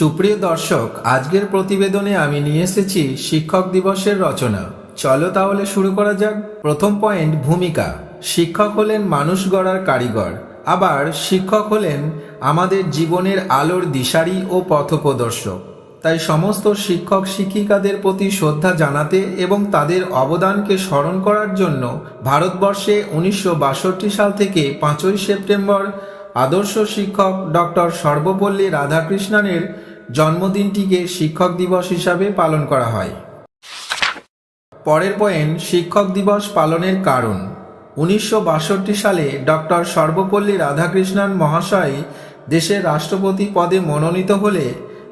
সুপ্রিয় দর্শক, আজকের প্রতিবেদনে আমি নিয়ে এসেছি শিক্ষক দিবসের রচনা। চলো তাহলে শুরু করা যাক। প্রথম পয়েন্ট, ভূমিকা। শিক্ষক হলেন মানুষ গড়ার কারিগর। আবার শিক্ষক হলেন আমাদের জীবনের আলোর দিশারি ও পথপ্রদর্শক। তাই সমস্ত শিক্ষক শিক্ষিকাদের প্রতি শ্রদ্ধা জানাতে এবং তাদের অবদানকে স্মরণ করার জন্য ভারতবর্ষে উনিশশো বাষট্টি সাল থেকে পাঁচই সেপ্টেম্বর আদর্শ শিক্ষক ডক্টর সর্বপল্লী রাধাকৃষ্ণনের জন্মদিনটিকে শিক্ষক দিবস হিসাবে পালন করা হয়। পরের পয়েন্ট শিক্ষক দিবস পালনের কারণ। উনিশশো বাষট্টি সালে ডক্টর সর্বপল্লী রাধাকৃষ্ণন মহাশয় দেশের রাষ্ট্রপতি পদে মনোনীত হলে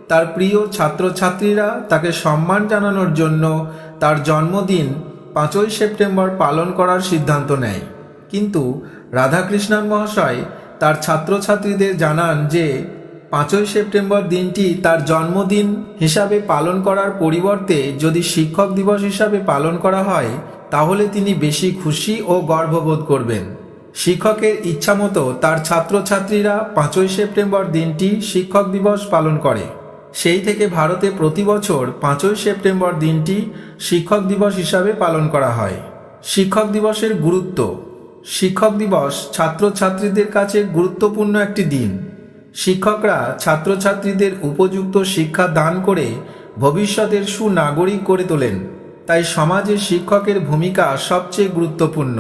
তার প্রিয় ছাত্রছাত্রীরা তাকে সম্মান জানানোর জন্য তার জন্মদিন পাঁচই সেপ্টেম্বর পালন করার সিদ্ধান্ত নেয়। কিন্তু রাধাকৃষ্ণন মহাশয় তার ছাত্রছাত্রীদের জানান যে পাঁচই সেপ্টেম্বর দিনটি তার জন্মদিন হিসাবে পালন করার পরিবর্তে যদি শিক্ষক দিবস হিসাবে পালন করা হয়, তাহলে তিনি বেশি খুশি ও গর্ববোধ করবেন। শিক্ষকের ইচ্ছামতো তার ছাত্রছাত্রীরা পাঁচই সেপ্টেম্বর দিনটি শিক্ষক দিবস পালন করে। সেই থেকে ভারতে প্রতি বছর পাঁচই সেপ্টেম্বর দিনটি শিক্ষক দিবস হিসাবে পালন করা হয়। শিক্ষক দিবসের গুরুত্ব। শিক্ষক দিবস ছাত্রছাত্রীদের কাছে গুরুত্বপূর্ণ একটি দিন। শিক্ষকরা ছাত্রছাত্রীদের উপযুক্ত শিক্ষা দান করে ভবিষ্যতের সুনাগরিক করে তোলেন। তাই সমাজে শিক্ষকের ভূমিকা সবচেয়ে গুরুত্বপূর্ণ।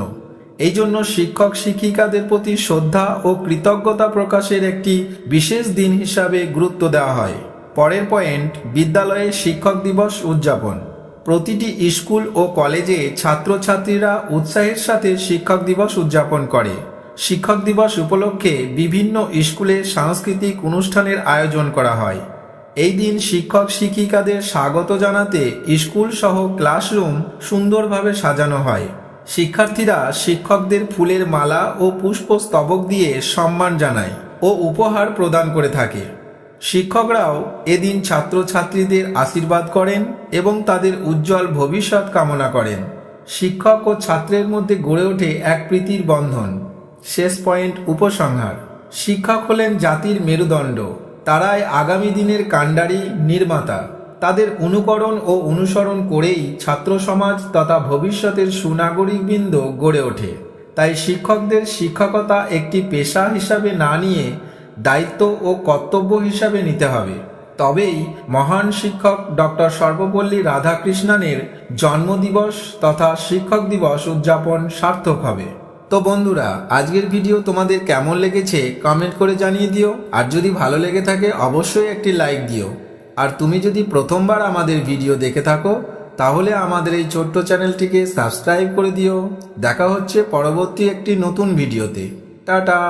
এই জন্য শিক্ষক শিক্ষিকাদের প্রতি শ্রদ্ধা ও কৃতজ্ঞতা প্রকাশের একটি বিশেষ দিন হিসাবে গুরুত্ব দেওয়া হয়। পরের পয়েন্ট, বিদ্যালয়ে শিক্ষক দিবস উদযাপন। প্রতিটি স্কুল ও কলেজে ছাত্রছাত্রীরা উৎসাহের সাথে শিক্ষক দিবস উদযাপন করে। শিক্ষক দিবস উপলক্ষে বিভিন্ন স্কুলে সাংস্কৃতিক অনুষ্ঠানের আয়োজন করা হয়। এই দিন শিক্ষক শিক্ষিকাদের স্বাগত জানাতে স্কুল সহ ক্লাসরুম সুন্দরভাবে সাজানো হয়। শিক্ষার্থীরা শিক্ষকদের ফুলের মালা ও পুষ্পস্তবক দিয়ে সম্মান জানায় ও উপহার প্রদান করে থাকে। শিক্ষকরাও এদিন ছাত্রছাত্রীদের আশীর্বাদ করেন এবং তাদের উজ্জ্বল ভবিষ্যৎ কামনা করেন। শিক্ষক ও ছাত্রের মধ্যে গড়ে ওঠে এক প্রীতির বন্ধন। শেষ পয়েন্ট উপসংহার। শিক্ষক হলেন জাতির মেরুদণ্ড। তারাই আগামী দিনের কাণ্ডারি, নির্মাতা। তাদের অনুকরণ ও অনুসরণ করেই ছাত্র সমাজ তথা ভবিষ্যতের সুনাগরিকবৃন্দ গড়ে ওঠে। তাই শিক্ষকদের শিক্ষকতা একটি পেশা হিসাবে না নিয়ে দায়িত্ব ও কর্তব্য হিসাবে নিতে হবে। তবেই মহান শিক্ষক ডক্টর সর্বপল্লী রাধাকৃষ্ণনের জন্মদিবস তথা শিক্ষক দিবস উদযাপন সার্থক হবে। তো বন্ধুরা, আজকের ভিডিও তোমাদের কেমন লেগেছে কমেন্ট করে জানিয়ে দিও। আর যদি ভালো লেগে থাকে, অবশ্যই একটি লাইক দিও। আর তুমি যদি প্রথমবার আমাদের ভিডিও দেখে থাকো, তাহলে আমাদের এই ছোট্ট চ্যানেলটিকে সাবস্ক্রাইব করে দিও। দেখা হচ্ছে পরবর্তী একটি নতুন ভিডিওতে টাটা!